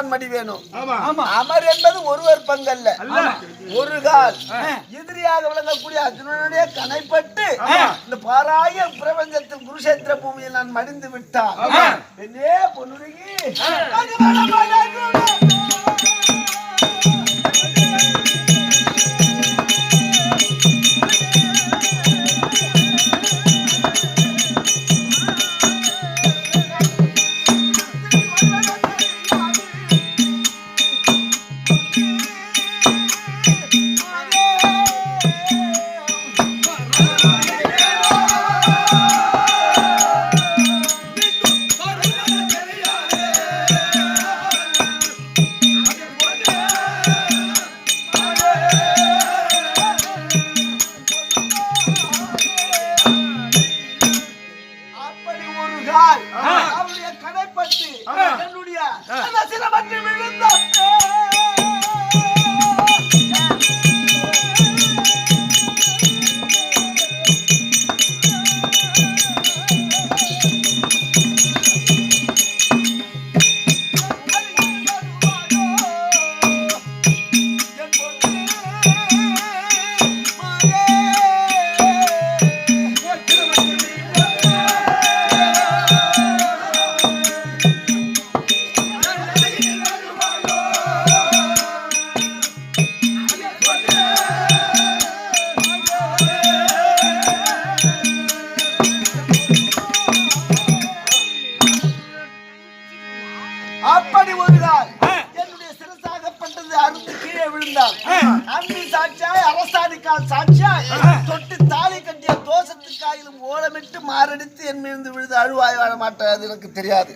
தான் மடிவேணும் ஆமா. அமர் என்பது ஒருவர் பங்கல்ல. ஒரு கால். எதிரியாக விளங்கக்கூடிய அர்ஜுனனுடைய கனைப்பட்டு இந்த பாராய பிரபஞ்சத்தில் குருஷேத்திர பூமியில் நான் மடிந்து விட்டான் என்னே பொன்னுருகி. ஓலமிட்டு மாரடித்து என் மீது விழுது அழுவாய் வாழ மாட்டேன் அது எனக்கு தெரியாது.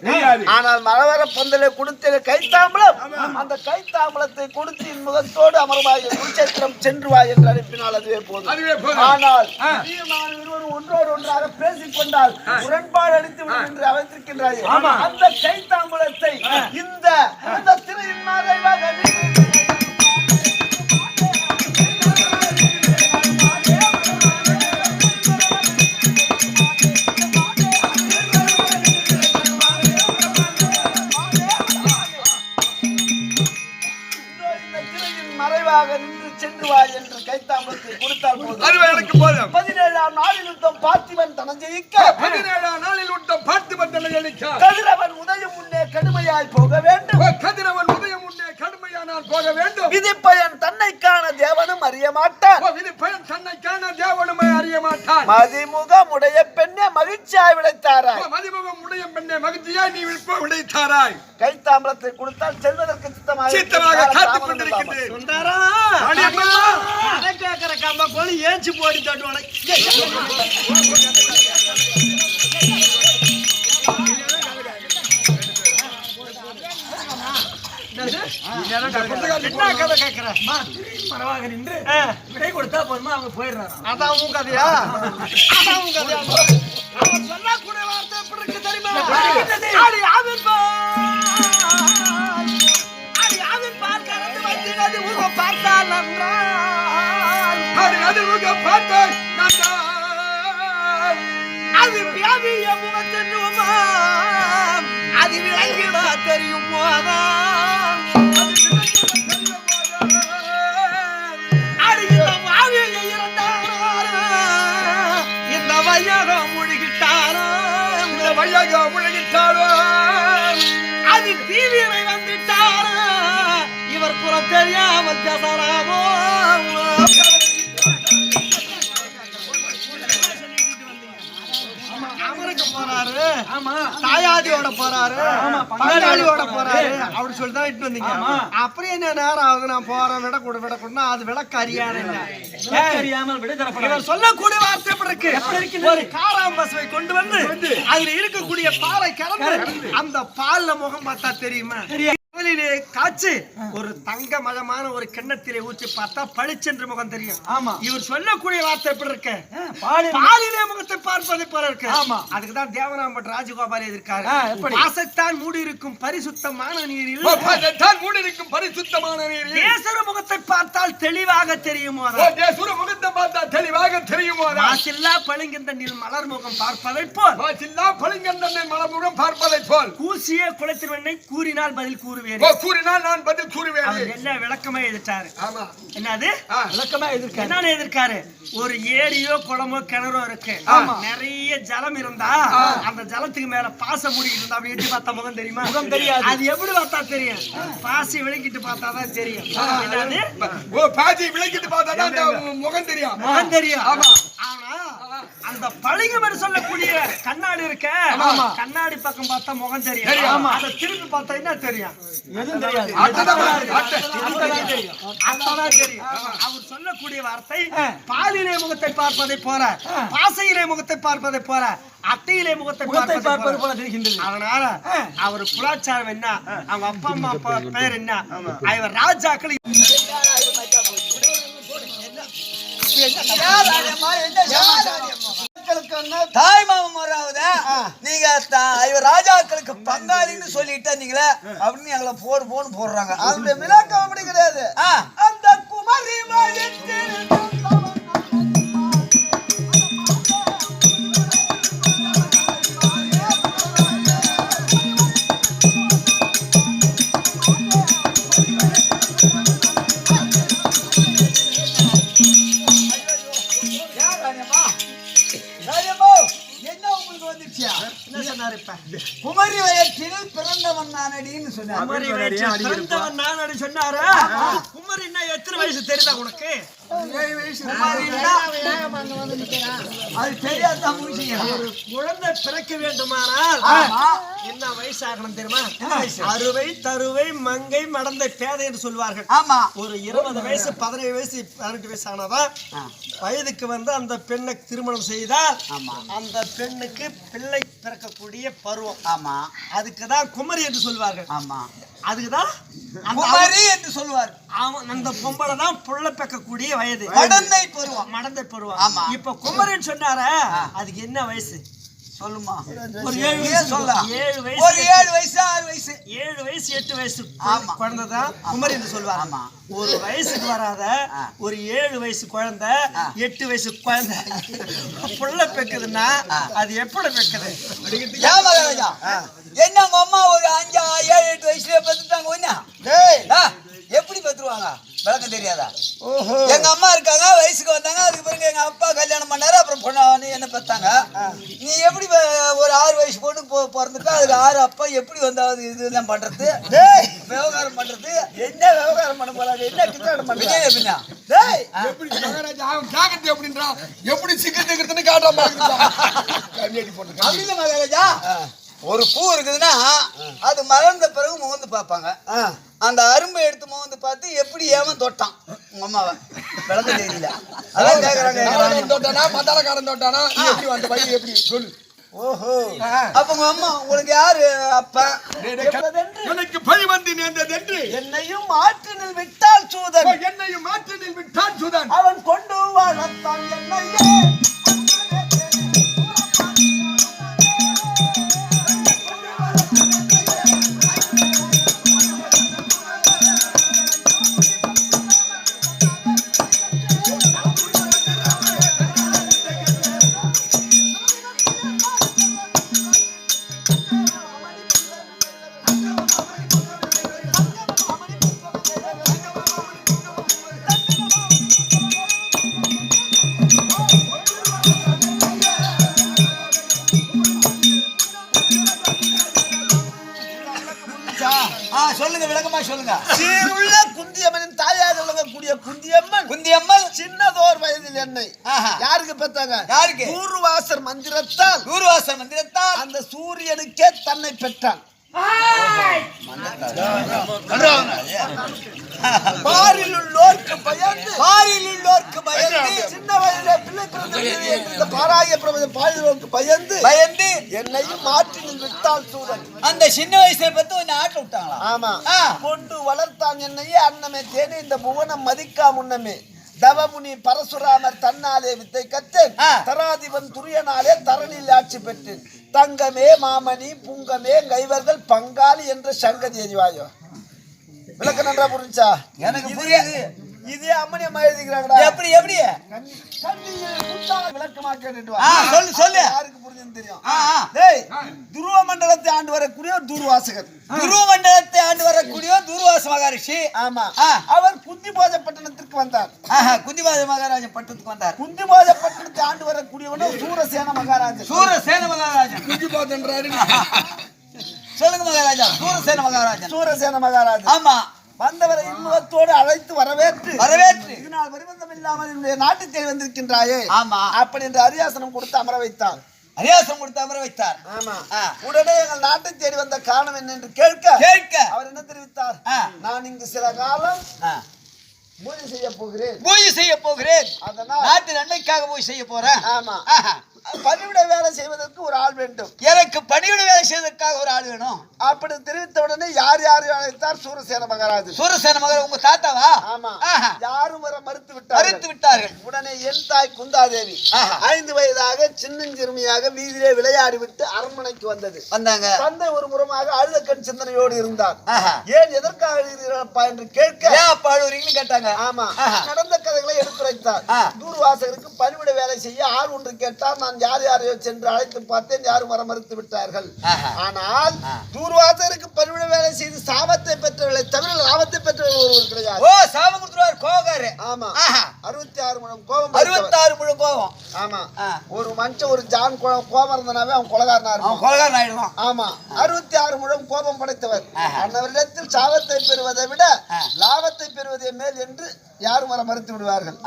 ஆனால் மலவர பந்தலை கொடுத்த கைத்தாம்பலம் அந்த கைத்தாம்பலத்தை கொடுத்து என் முகத்தோடு அமரவாய் குருச்சேத்திரம் சென்று வா என்று அனுப்பினால் அதுவே போதும். ஆனால் ஒன்றோடு ஒன்றாக பேசிக் கொண்டால் முரண்பாடு அடித்து விடும் என்று அமைத்திருக்கின்றாய் அந்த கைத்தாம்பலத்தை இந்த இந்த திரையின் சென்று வா என்று கைத்தாம்பலத்தை கொடுத்தால் போதும். எனக்கு போதும். பதினேழாம் நாளில் யுத்தம் பார்த்திபன் தனம் ஜெயிக்க. பதினேழாம் நாளில் விட்ட பார்த்து பத்தனை அளிக்க கதிரவன் உதயம் முன்னே கடுமையாய் போக வேண்டும். கதிரவன் உதயம் முன்னே கடுமையானால் போக வேண்டும். விதிப்பயன் தன்னை காண தேவனும் அறிய மாட்டான் ஓ, விதி பயன் தன்னை காண தேவனுமை அறிய மாட்டான் மதிமுகமுடைய பெண்ணே மகிழ்ச்சியாய் விளைத்தாராய் மதிமுகம் உடைய பெண்ணை மகிழ்ச்சியாய் நீ விற்ப உடைத்தாராய் கைத்தாம்பலத்தை கொடுத்தால் செல்வதற்கு சித்தமாக சித்தமாக காத்துக் கொண்டிருக்கின்றேன். அதை கேட்கிற கம்ப கோழி ஏஞ்சி போடி தட்டுவானே என்ன கதை கேட்கிற பரவாக நின்று விடை கொடுத்தா போதுமா அவங்க போயிடுறாங்க அதான் உன் கதையா அதான் உன் கதையா அவன் சொல்லக்கூடிய வார்த்தை எப்படி இருக்கு தெரியுமா? அடி ஆவின் பால். அடி ஆவின் பால் கலந்து வைத்தினது உங்க பார்த்தால் நன்றால் அது பார்த்தாய் நான் அது அது விளங்கிட தெரியும் தெரியாமல் போறாரு தாயாதியோட போறாரு ஆமா, பங்காளியோட போறாரு அப்படி சொல்லி தான் இட்டு வந்தீங்க அப்புறம் என்ன நேரம் ஆகுது நான் போறேன் விட கூட விட கூடனா அது விட அறியாத இவர் சொல்லக்கூடிய வார்த்தை எப்படி இருக்கு எப்படி இருக்குது? ஒரு காராம் பசுவை கொண்டு வந்து அதுல இருக்கக்கூடிய பாறை கலந்து அந்த பால்ல முகம் பார்த்தா தெரியுமா முதலிலே காய்ச்சி ஒரு தங்க மதமான ஒரு கிண்ணத்திலே ஊற்றி பார்த்தா பளிச்சென்று முகம் தெரியும். ஆமா. இவர் சொல்லக்கூடிய வார்த்தை எப்படி இருக்கு? பாலிலே முகத்தை பார்ப்பதை போல இருக்கு. ஆமா. அதுக்கு தான் தேவராம்பட் ராஜகோபால் எதிர்க்காரு? பாசத்தான் மூடி இருக்கும் பரிசுத்தமான நீரில். தான் மூடிருக்கும் பரிசுத்தமான நீர் தேசர முகத்தை பார்த்தால் தெளிவாக தெரியுமோ தேசுர முகத்தை பார்த்தா தெளிவாக தெரியுமோ மாசில்லா பளிங்கந்தண்ணில் மலர் முகம் பார்ப்பதை போல். வாசில்லா பளிங்கந்தன்னை மலமுடன் பார்ப்பதை போல். கூசிய குளத்திற்வனை கூறினால் பதில் கூறுவேன். கூறினால் நான் பதில் கூறுவேன். அவர் என்ன விளக்கமா எதிர்த்தாரு? ஆமா. என்னது. விளக்கமா எதிர்க்காரு? ஒரு ஏரியோ குளமோ கிணறோ இருக்கு. ஆமா. நிறைய ஜலம் இருந்தா அந்த ஜலத்துக்கு மேல பாசம் மூடிக்கிட்டு இருந்தா அப்படி எட்டி பார்த்தா முகம் தெரியுமா? முகம் தெரியாது. அது எப்படி பார்த்தா தெரியும்? பாசி விளக்கிட்டு பார்த்தா தான் தெரியும். என்னது? ஓ பாதி விளக்கிட்டு பார்த்தா தான் முகம் தெரியும். முகம் தெரியும். ஆமா. அந்த பளிங்கு சொல்லக்கூடிய கண்ணாடி இருக்க. கண்ணாடி பக்கம் பார்த்தா முகம் தெரியும். அதை திருப்பி பார்த்தா என்ன தெரியும். அவர் சொல்லக்கூடிய வார்த்தை. பாலிலே முகத்தை பார்ப்பதை போல பாசையிலே முகத்தை பார்ப்பதை போல அட்டையிலே முகத்தை பார்ப்பதை பார்ப்பது போல தெரிகின்றது. அதனால. அவர் குலாச்சாரம் என்ன அவங்க அப்பா அம்மா அப்பா பேர் என்ன அவர் ராஜாக்கள் தாய் மாமன் வராவதா நீங்க இவர் ராஜாக்களுக்கு பங்காளின்னு சொல்லிட்டு நீங்களே அப்படின்னு எங்களை போடு போன்னு போடுறாங்க. அந்த விளக்கம் அப்படி கிடையாது. சொன்னாரு இப்ப குமரி வயற்றில் பிறந்தவன் நானடின்னு சொன்னார். குமரி வயற்றில் பிறந்தவன் நான் அப்படி சொன்னாரு குமரின்னா எத்தனை வயசு தெரியுதா உனக்கு? அது தெரியாதான் முடிச்சுங்க ஒரு குழந்தை பிறக்க வேண்டுமானால். என்ன வயசாகணும் தெரியுமா? அறுவை தருவை மங்கை மடந்தை பேதை என்று சொல்வார்கள். ஆமா. ஒரு இருபது வயசு பதினேழு வயசு பதினெட்டு வயசு ஆனாதான் வயதுக்கு வந்து அந்த பெண்ணை திருமணம் செய்தால் ஆமா. அந்த பெண்ணுக்கு பிள்ளை பிறக்கக்கூடிய பருவம். ஆமா. அதுக்கு தான் குமரி என்று சொல்வார்கள். ஆமா. அதுக்கு தான் குமரி என்று சொல்லுவார். அவன் அந்த பொம்பளை தான் புள்ள பெக்கக்கூடிய வயது. மடந்தை பருவம். மடந்தை பருவம். ஆமா. இப்ப குமரின்னு சொன்னார அதுக்கு என்ன வயசு? சொல்லுமா? ஒரு ஏழு வயசு சொல்ல. ஏழு ஒரு வயசு ஏழு வயசு ஆறு வயசு. ஏழு வயசு எட்டு வயசு. ஆமா. குழந்தை தான் குமரி என்று சொல்லுவாங்க ஆமா. ஒரு வயசுக்கு வராத. ஒரு ஏழு வயசு குழந்தை எட்டு வயசு குழந்தை. புள்ள பெக்குதுன்னா அது எப்படி பெக்குது? என்ன உங்க அம்மா ஒரு அஞ்சு ஏழு எட்டு வயசுல பெத்துட்டாங்க ஒண்ணா ஆ, எப்படி பெத்துருவாங்க? விளக்கம் தெரியாதா? எங்க அம்மா இருக்காங்க வயசுக்கு வந்தாங்க அதுக்கு பிறகு எங்க அப்பா கல்யாணம் பண்ணாரு அப்புறம் பொண்ணு என்ன பெத்தாங்க? எப்படி ஒரு ஆறு வயசு பொண்ணு பிறந்துட்டா அதுக்கு ஆறு அப்பா எப்படி வந்தாவது இதெல்லாம் பண்றது? விவகாரம் பண்றது? என்ன விவகாரம் பண்ண போறாங்க? என்ன கிட்டாடம் பின்ன டேய்! எப்படி மகாராஜா அவன் ஜாக்கிரதை எப்படின்றான் எப்படி சிக்கன் கண்ணாடி போட்டு அப்படி மகாராஜா? ஒரு பூ இருக்குதுன்னா அது மலர்ந்த பிறகு முகந்து பார்ப்பாங்க. அந்த அரும்பை எடுத்து முகந்து பார்த்து எப்படி ஏவன் தொட்டான் உங்க அம்மாவை. விளக்க தெரியல. அதான் கேக்குறாங்க தொட்டானா மத்தாலக்காரன் தொட்டானா? நீ எப்படி வந்த வழி எப்படி? சொல்லு. ஓஹோ. அப்ப உங்க அம்மா உங்களுக்கு யாரு அப்பா? எனக்கு பழி வந்து நேர்ந்ததென்று. என்னையும் ஆற்றினில் விட்டால் சூதன். என்னையும் மாற்றினில் விட்டான் சுதான். அவன் கொண்டு வளர்த்தான் என்னையே. பெற்றாங்க யாருக்கு? ஊர்வாசர் மந்திரத்தால். குருவாச மந்திரத்தால். அந்த சூரியனுக்கே தன்னை பெற்றான். பாரில் உள்ளோர்க்கு பயந்து பாரில் உள்ளோர்க்கு பயந்து சின்ன வயதிலே பிள்ளை இந்த பாராய பிரபஞ்சம் பாரிலோருக்கு பயந்து பயந்து என்னையும் மாற்றினில் விட்டால் சூழல் அந்த சின்ன வயசுல பத்தி உன்னை ஆட்ட விட்டாங்களா? ஆமா. கொண்டு வளர்த்தான் என்னையே அன்னமே தேனி இந்த புவனம் மதிக்கா முன்னமே. தவமுனி பரசுராமர் தன்னாலே வித்தை ஆ. தராதிபன் துரியனாலே தரணில் ஆட்சி பெற்றேன் தங்கமே மாமணி புங்கமே கைவர்கள் பங்காளி என்ற சங்கதி எரிவாயோ விளக்க நன்றா புரிஞ்சா? எனக்கு புரியுது. இதே அம்மனியம் எழுதிக்கிறாங்கடா. எப்படி எப்படி? விளக்கமா கேட்டுட்டு சொல்லு, சொல்லு. யாருக்கு புரிஞ்சுன்னு தெரியும். டேய் துருவ மண்டலத்தை ஆண்டு வரக்கூடிய ஒரு துர்வாசகர். துருவ மண்டலத்தை ஆண்டு வரக்கூடிய துர்வாச மகரிஷி. ஆமா. அவர் குந்திபோஜ பட்டணத்திற்கு வந்தார். ஆஹா, குந்திபாத மகாராஜா பட்டத்துக்கு வந்தார். குந்திபோஜ பட்டணத்தை ஆண்டு வரக்கூடியவனும் சூரசேன மகாராஜன். சூரசேன மகாராஜன். குஞ்சு பார்த்துன்றாரு சொல்லுங்க மகாராஜா சூரசேன மகாராஜன். சூரசேன மகாராஜன். ஆமா. வந்தவரை இன்பத்தோடு அழைத்து வரவேற்று. வரவேற்று. இதனால் வரிவந்தம் இல்லாமல் என்னுடைய நாட்டு தேடி வந்திருக்கின்றாயே. ஆமா. அப்படி என்று அரியாசனம் கொடுத்து அமர வைத்தான் அரியாசம் கொடுத்து அமர வைத்தார். ஆமா. உடனே எங்கள் நாட்டை தேடி வந்த காரணம் என்ன என்று கேட்க கேட்க. அவர் என்ன தெரிவித்தார். நான் இங்கு சில காலம். பூஜை செய்ய போகிறேன். பூஜை செய்ய போகிறேன். அதனால் நாட்டு நன்மைக்காக பூஜை செய்ய போறேன். ஆமா. பணிவிட வேலை செய்வதற்கு ஒரு ஆள் வேண்டும். எனக்கு பணியோட வேலை செய்வதற்காக ஒரு ஆள் வேணும். அப்படி தெரிவித்த உடனே யார் யார் அழைத்தார்? சூரசேன மகாராஜன் சூரசேன மகர் உங்க தாத்தாவா? ஆமா. யாரும் வர மறுத்து மறுத்து விட்டார் விட்டார்கள் உடனே என் தாய் குந்தாதேவி. ஐந்து வயதாக சின்னஞ்சிறுமியாக வீதியிலே விளையாடி விட்டு அரண்மனைக்கு வந்தது வந்தாங்க தந்தை ஒரு புறமாக அழுத கண் சிந்தனையோடு இருந்தார். ஏன் எதற்காக எழுதுகிறப்பா என்று கேட்க அப்பா கேட்டாங்க ஆமா. நடந்த கதைகளை எடுத்துரைத்தார். தூர்வாசகருக்கு பணிவிட வேலை செய்ய ஆள் ஒன்று கேட்டார் நான் யார் யாரையோ சென்று அழைத்து பார்த்தேன் யாரும் வர மறுத்து விட்டார்கள். ஆனால். தூர்வாசகருக்கு பணிவிட வேலை செய்து சாபத்தை பெற்றவர்களை தவிர லாபத்தை பெற்றவர் ஒருவர் கிடையாது ஓ சாபம் கொடுத்துருவார் கோகாரு ஆமா. அறுபத்தி ஆறு மணம் கோபம் படைத்தவர். அறுபத்தாறு முழு கோபம் ஆமா. ஒரு மனுஷன் ஒரு ஜான் கோபம் இருந்தாவே அவன் கொலகாரனா இருப்பான். கொலகாரன் ஆயிடுவான். ஆமா. அறுபத்தி ஆறு முழம் கோபம் படைத்தவர். அன்னவரிடத்தில் சாபத்தை பெறுவதை விட. லாபத்தை பெறுவதே மேல் என்று யாரும் வர மறுத்து விடுவார்கள்.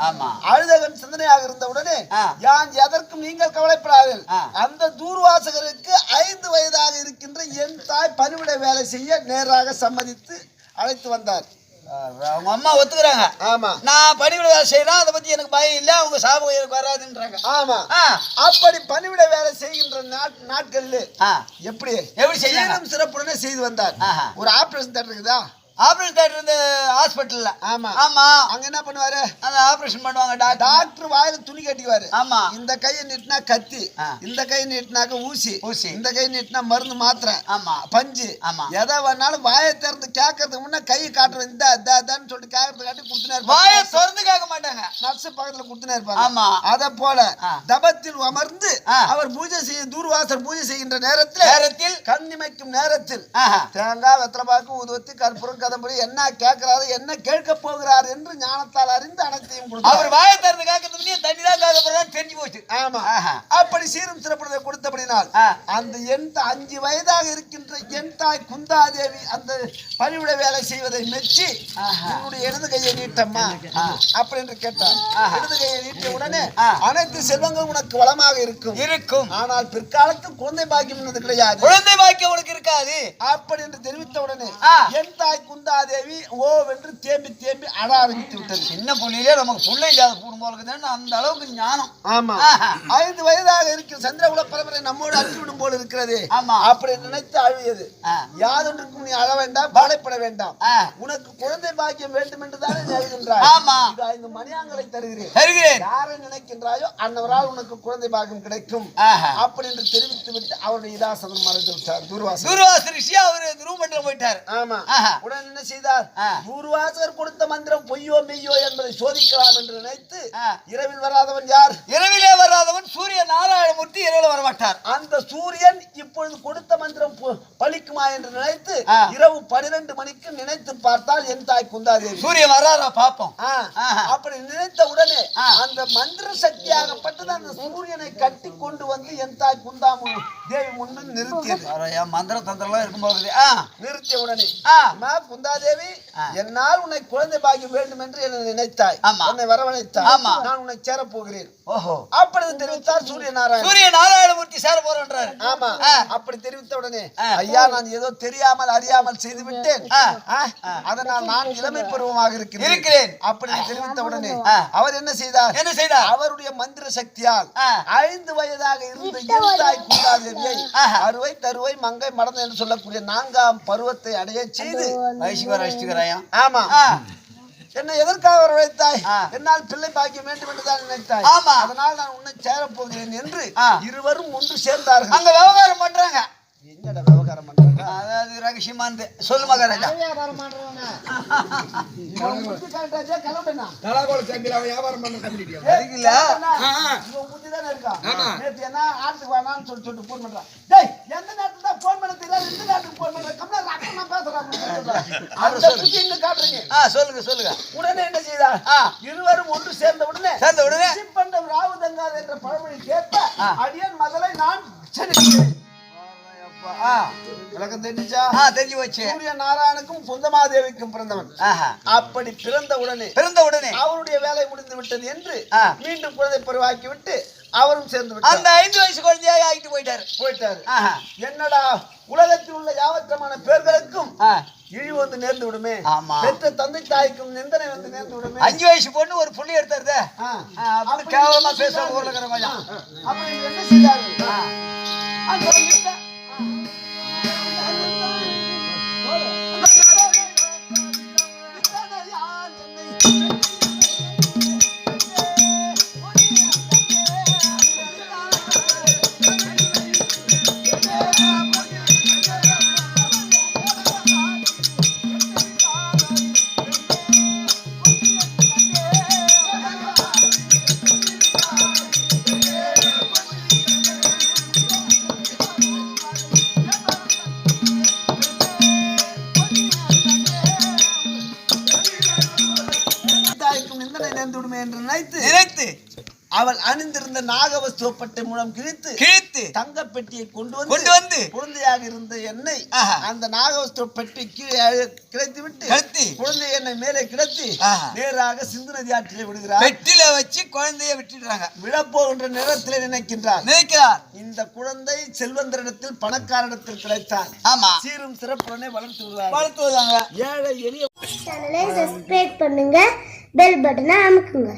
அழுதகன் சிந்தனையாக இருந்தவுடனே. யான் எதற்கும் நீங்கள் கவலைப்படாதீர்கள். அந்த தூர்வாசகருக்கு ஐந்து வயதாக இருக்கின்ற என் தாய் பணிவிட வேலை செய்ய நேராக சம்மதித்து அழைத்து வந்தார். அவங்க அம்மா ஒத்துக்கிறாங்க. ஆமா. நான் பணிவிட வேலை செய்யறேன் அதை பத்தி எனக்கு பயம் இல்ல அவங்க சாபம் எனக்கு வராதுன்றாங்க. ஆமா. அப்படி பணிவிட வேலை செய்கின்ற நாட்- நாட்களில். எப்படி எப்படி சீரும் சிறப்புடனே செய்து வந்தார். ஒரு ஆபரேஷன் தேட்டர் இருக்குதா ஆபரேஷன் தேட்டர் இந்த ஹாஸ்பிட்டல்ல ஆமா ஆமா அங்க என்ன பண்ணுவாரு அந்த ஆபரேஷன் பண்ணுவாங்க டாக்டர் டாக்டர் வாயில துணி கட்டிக்குவாரு ஆமா இந்த கையை நீட்டினா கத்தி. இந்த கை நீட்டினாக்க ஊசி ஊசி. இந்த கை நீட்டினா மருந்து மாத்திரை ஆமா பஞ்சு ஆமா. எதை வேணாலும் வாயை திறந்து கேட்கறதுக்கு முன்ன கை காட்டுறேன் இந்த இதான்னு சொல்லிட்டு கேட்கறது காட்டி கொடுத்துனே வாயை திறந்து கேட்க மாட்டாங்க நர்ஸ் பக்கத்துல கொடுத்துனே இருப்பாங்க ஆமா. அத போல. தபத்தில் அமர்ந்து. அவர் பூஜை செய்ய தூர்வாசர் பூஜை செய்கின்ற நேரத்தில் நேரத்தில் கண்ணிமைக்கும் நேரத்தில். தேங்காய் வெத்தலைப்பாக்கு ஊதுவத்தி கற்பூரம் கதம்படி என்ன கேட்கிறாரு என்ன கேட்க போகிறார் என்று ஞானத்தால் அறிந்து அனைத்தையும் அவர் வாயை திறந்து கேட்கறது முன்னே தண்ணி தான் கேட்க தெரிஞ்சு போச்சு ஆமா. அப்படி சீரும் சிறப்புறதை கொடுத்தபடினால். அந்த என் அஞ்சு வயதாக இருக்கின்ற என் தாய் குந்தாதேவி அந்த பணிவிட வேலை செய்வதை மெச்சி. உன்னுடைய இடது கையை நீட்டம்மா. அப்படி என்று கேட்டார். இடது கையை நீட்டிய உடனே. அனைத்து செல்வங்களும் உனக்கு வளமாக இருக்கும் இருக்கும் ஆனால் பிற்காலத்தில் குழந்தை பாக்கியம் கிடையாது குழந்தை பாக்கியம் உனக்கு இருக்காது அப்படி என்று தெரிவித்த உடனே. என் தாய் குந்தாதேவி ஓ வென்று தேம்பி தேம்பி அழ ஆரம்பித்து விட்டது சின்ன புள்ளியிலே நமக்கு புள்ள இல்லாத கூடும் போல இருக்குதுன்னு அந்த அளவுக்கு ஞானம் ஆமா. ஐந்து வயதாக இருக்கிற சந்திரகுல பரம்பரை நம்மோடு அழிவிடும் போல இருக்கிறது ஆமா. அப்படி நினைத்து அழுவியது. யாதொன்றுக்கும் நீ அழ வேண்டாம் கவலைப்பட வேண்டாம். உனக்கு குழந்தை பாக்கியம் வேண்டும் என்று தானே நீ அழுகின்றாய் ஆமா. இது ஐந்து மணியாங்களை தருகிறேன் தருகிறேன் யாரை நினைக்கின்றாயோ அன்னவரால் உனக்கு குழந்தை பாக்கியம் கிடைக்கும். அப்படி என்று தெரிவித்து விட்டு அவருடைய இதாசனம் மறைந்து விட்டார் தூர்வாசன் துர்வாச ரிஷி அவரு துருவமண்டலம் போயிட்டாரு ஆமா ஆஹா. உடன் என்ன செய்தார் ஆ. தூர்வாசகர் கொடுத்த மந்திரம் பொய்யோ மெய்யோ என்பதை சோதிக்கலாம் என்று நினைத்து. இரவில் வராதவன் யார் இரவிலே வராதவன் சூரிய நாராயணமூர்த்தி இரவில் வரமாட்டார் அந்த சூரியன் இப்பொழுது கொடுத்த மந்திரம் பலிக்கும் என்று நினைத்து. இரவு பனிரெண்டு மணிக்கு நினைத்து பார்த்தால் என் தாய் குந்தாதேவி சூரியன் வராரா ஆஹா. அப்படி நினைத்த உடனே. அந்த மந்திர சக்தியாகப்பட்டது அந்த சூரியனை கட்டி கொண்டு வந்து என் தாய் குந்தாமு தேவி முன்னு நிறுத்தியது மந்திர தந்திரம்லாம் இருக்கும் போகுது ஆ நிறுத்திய உடனே குந்தாதேவி. என்னால் உன்னை குழந்தை பாக்கியம் வேண்டும் என்று என்னை நினைத்தாய். என்னை வரவழைத்தாய். நான் உன்னை சேரப் போகிறேன் ஓஹோ அப்படி தெரிவித்தார் சூரிய நாராயணன் சூரிய நாராயணமூர்த்தி சேர போறன்றாரு ஆமா. அப்படி தெரிவித்த உடனே. ஐயா நான் ஏதோ தெரியாமல் அறியாமல் செய்து விட்டேன் அதனால் நான் இளமை பருவமாக இருக்கிறேன். இருக்கிறேன். அப்படி தெரிவித்த உடனே. அவர் என்ன செய்தார்? என்ன செய்தார்? அவருடைய மந்திர சக்தியால். ஐந்து வயதாக இருந்த ஆஹா. அறுவை தருவை மங்கை மடந்து என்று சொல்லக்கூடிய நான்காம் பருவத்தை அடைய செய்து வைஷ்கர் வைஷ்கராயா ஆமா. என்னை எதற்காக வரவழைத்தாய். என்னால் பிள்ளை பாக்கியம் வேண்டும் என்று தான் நினைத்தாய். ஆமா. அதனால் நான் உன்னை சேரப் போகிறேன் என்று. இருவரும் ஒன்று சேர்ந்தார்கள். அங்க விவகாரம் ரகசியமா இருந்து. சொல்லு மகாராஜா. வியாபாரம் சொல்லுங்க. சொல்லுங்க உடனே என்ன செய்தார் ஆ. இருவரும் ஒன்று சேர்ந்த உடனே சேர்ந்த உடனே? ராவுதங்காது என்ற பழமொழி கேட்ப. அடியன் மதலை நான் செலுத்துகிறேன். விளக்கம் தெரிஞ்சா வச்சு சூரிய நாராயணுக்கும் குந்தமாதேவிக்கும் பிறந்தவன் அப்படி பிறந்த உடனே பிறந்த உடனே அவருடைய வேலை முடிந்து விட்டது என்று. மீண்டும் குழந்தை பருவாக்கி விட்டு அவரும் சேர்ந்து அந்த ஐந்து வயசு குழந்தையாக ஆகிட்டு போயிட்டாரு. போயிட்டாரு. என்னடா உலகத்தில் உள்ள யாவற்றமான பேர்களுக்கும் ஆ. இழிவு வந்து நேர்ந்து விடுமே. பெற்ற தந்தை தாய்க்கும் நிந்தனை வந்து நேர்ந்து விடுமே? அஞ்சு வயசு பொண்ணு ஒரு புள்ளி. அப்படின்னு அப்படி கேவலமா பேசுற ஊர்ல? இருக்கிற. அப்படி என்ன நினைத்து அவள் அணிந்திருந்த நாகவஸ்துவப்பட்டை மூலம் கிழித்து கிழித்து தங்க பெட்டியை கொண்டு வந்து கொண்டு வந்து குழந்தையாக இருந்த என்னை. அந்த நாகவஸ்து பெட்டி கீழே கிடத்தி விட்டு கிடத்தி. குழந்தை என்னை மேலே கிடத்தி. நேராக சிந்து நதி ஆற்றிலே விடுகிறார். பெட்டில வச்சு குழந்தைய விட்டுடுறாங்க. விழப்போகின்ற நேரத்திலே நினைக்கின்றார். நினைக்கிறார். இந்த குழந்தை செல்வந்தரிடத்தில் பணக்காரிடத்தில் கிடைத்தான். ஆமா. சீரும் சிறப்புடனே வளர்த்து விடுவார் வளர்த்து வந்தாங்க ஏழை எளிய சேனலை சப்ஸ்கிரைப் பண்ணுங்க. பெல் பட்டனை அமுக்குங்க.